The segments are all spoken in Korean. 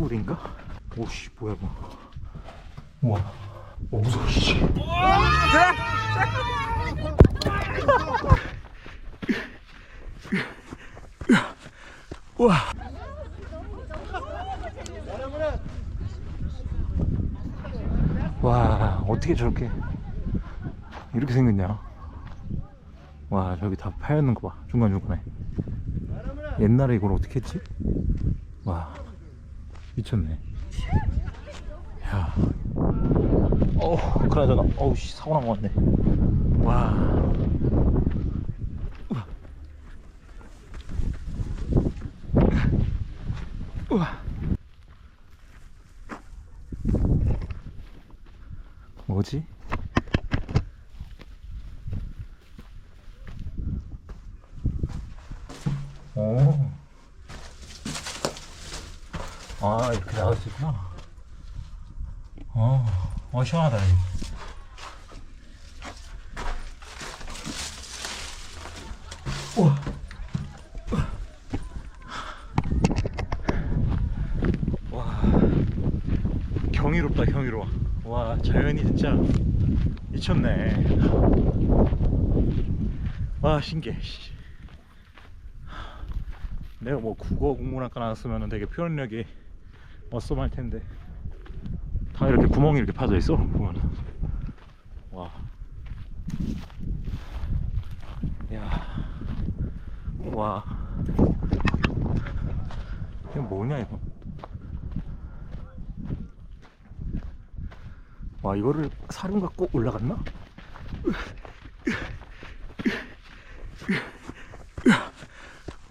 꿀인가? 오씨 뭐야 이거. 우와. 어 무서워 씨 우와 와 어떻게 저렇게 이렇게 생겼냐? 와 저기 다 파였는 거봐. 중간중간에. 옛날에 이걸 어떻게 했지? 와 미쳤네. 야. 어우 그나저나 어우 씨 사고 난거 같네. 와. 우와. 우와. 뭐지? 오. 아, 이렇게 나올 수 있구나. 어, 어, 시원하다, 여기. 와. 경이롭다, 경이로워. 와, 자연이 진짜 미쳤네. 와, 신기해. 씨. 내가 뭐 국어 국문학과 나왔으면 되게 표현력이 어썸할 텐데 다 이렇게 구멍이 이렇게 파져 있어 보면은 와. 야. 와. 이거 뭐냐 이거? 와 이거를 사륜 갖고 올라갔나?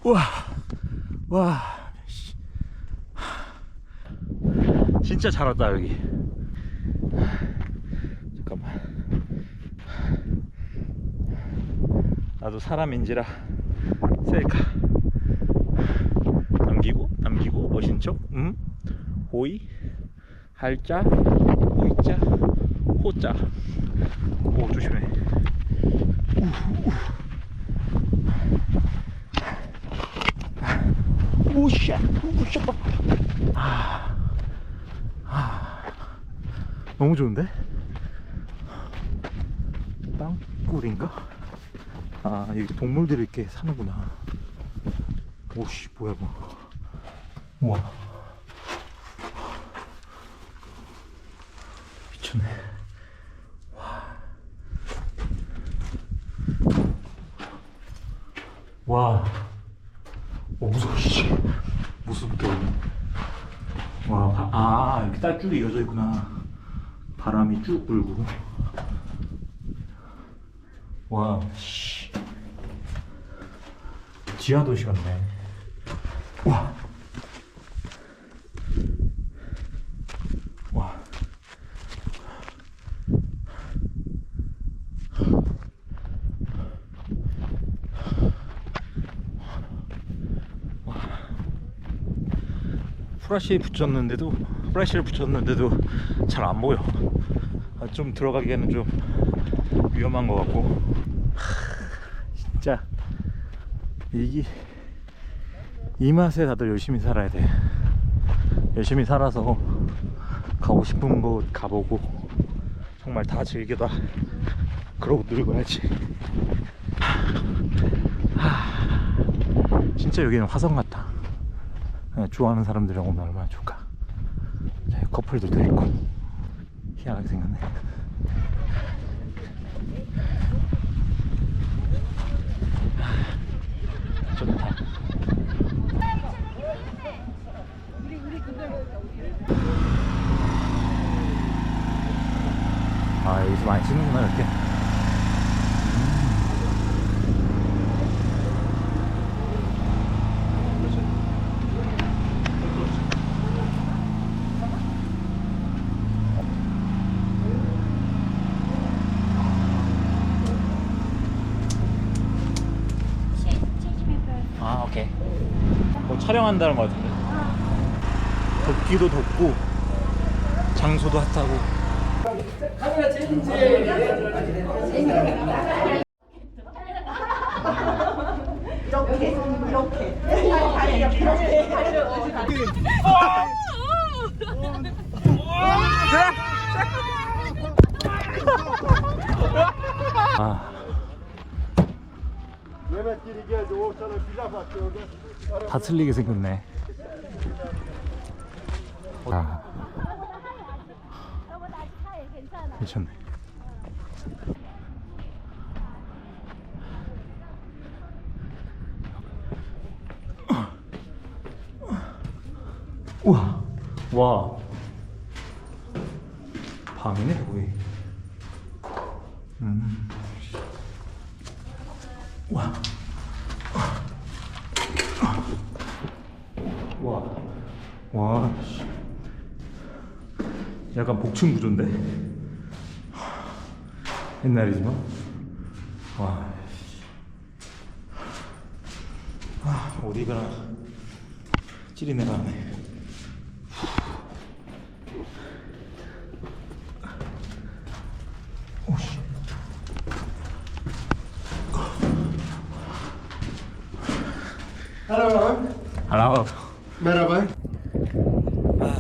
와. 와. 씨. 진짜 잘 왔다 여기. 잠깐만. 나도 사람인지라 셀카 남기고 남기고 멋진 척. 응? 호이 할자 호이자 호자. 오 조심해. 우샤 우샤 아, 아, 너무 좋은데? 땅굴인가? 아 여기 동물들이 이렇게 사는구나 오씨 뭐야 이거 우와 미쳤네 와 어, 무서워, 씨. 무섭게. 와, 바, 아, 이렇게 딸줄이 이어져 있구나. 바람이 쭉 불고. 와, 씨. 지하 도시 같네. 와. 와. 프라시 붙였는데도 프라시를 붙였는데도 잘 안 보여. 아, 좀 들어가기에는 좀 위험한 것 같고. 하, 진짜 이게 이 맛에 다들 열심히 살아야 돼. 열심히 살아서 가고 싶은 곳 가보고 정말 다 즐겨다 그러고 늙어야지. 하, 진짜 여기는 화성 같다. 네, 좋아하는 사람들이랑 오면 얼마나 좋을까. 네, 커플들도 있고 희한하게 생겼네. 좋다. 아 여기서 많이 찍는구나 이렇게. 촬영한다는 것 같은데. 덥기도 덥고 장소도 핫하고. 카메라 체인지 이렇게 이렇게 이렇게 다리를 아. 다 틀리게 생겼네. 아. 괜찮네. 우와, 와, 밤이네 거의. 음, 와, 와, 와, 씨. 약간 복층 구조인데? 옛날이지만? 와 씨. 아, 어디가나 찌리내가 나네 오씨 Merhaba. 알아 Merhaba. 아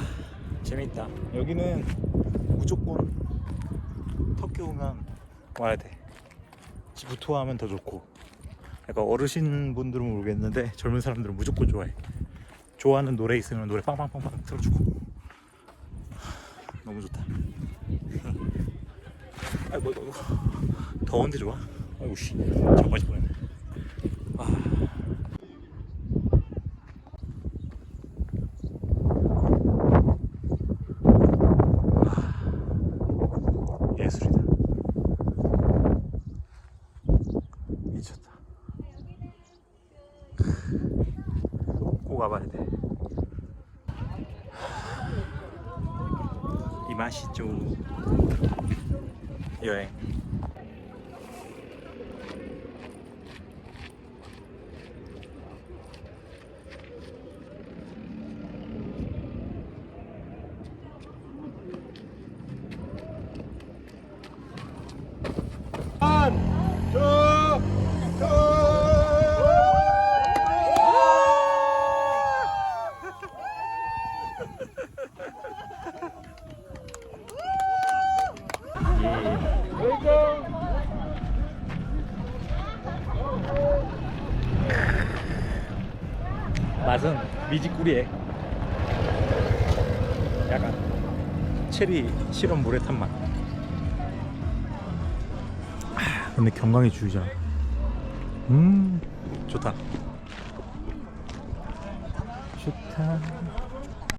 재밌다. 여기는 무조건 터키 오면 와야 돼. 지부 투어하면 더 좋고. 약간 어르신 분들은 모르겠는데 젊은 사람들은 무조건 좋아해. 좋아하는 노래 있으면 노래 빵빵빵빵 틀어주고. 너무 좋다. 아이고 아이고. 더운데 좋아? 아이고 씨. 잠바지 보냈네 아. 예술이다. 미쳤다. 꼭 와봐야 돼. 이 맛이죠. 여행. One, two, 맛은 미지꾸리에 약간 체리 시럽 물에 탄 맛. 아, 근데 경강이 주의자. 음, 좋다. 좋다.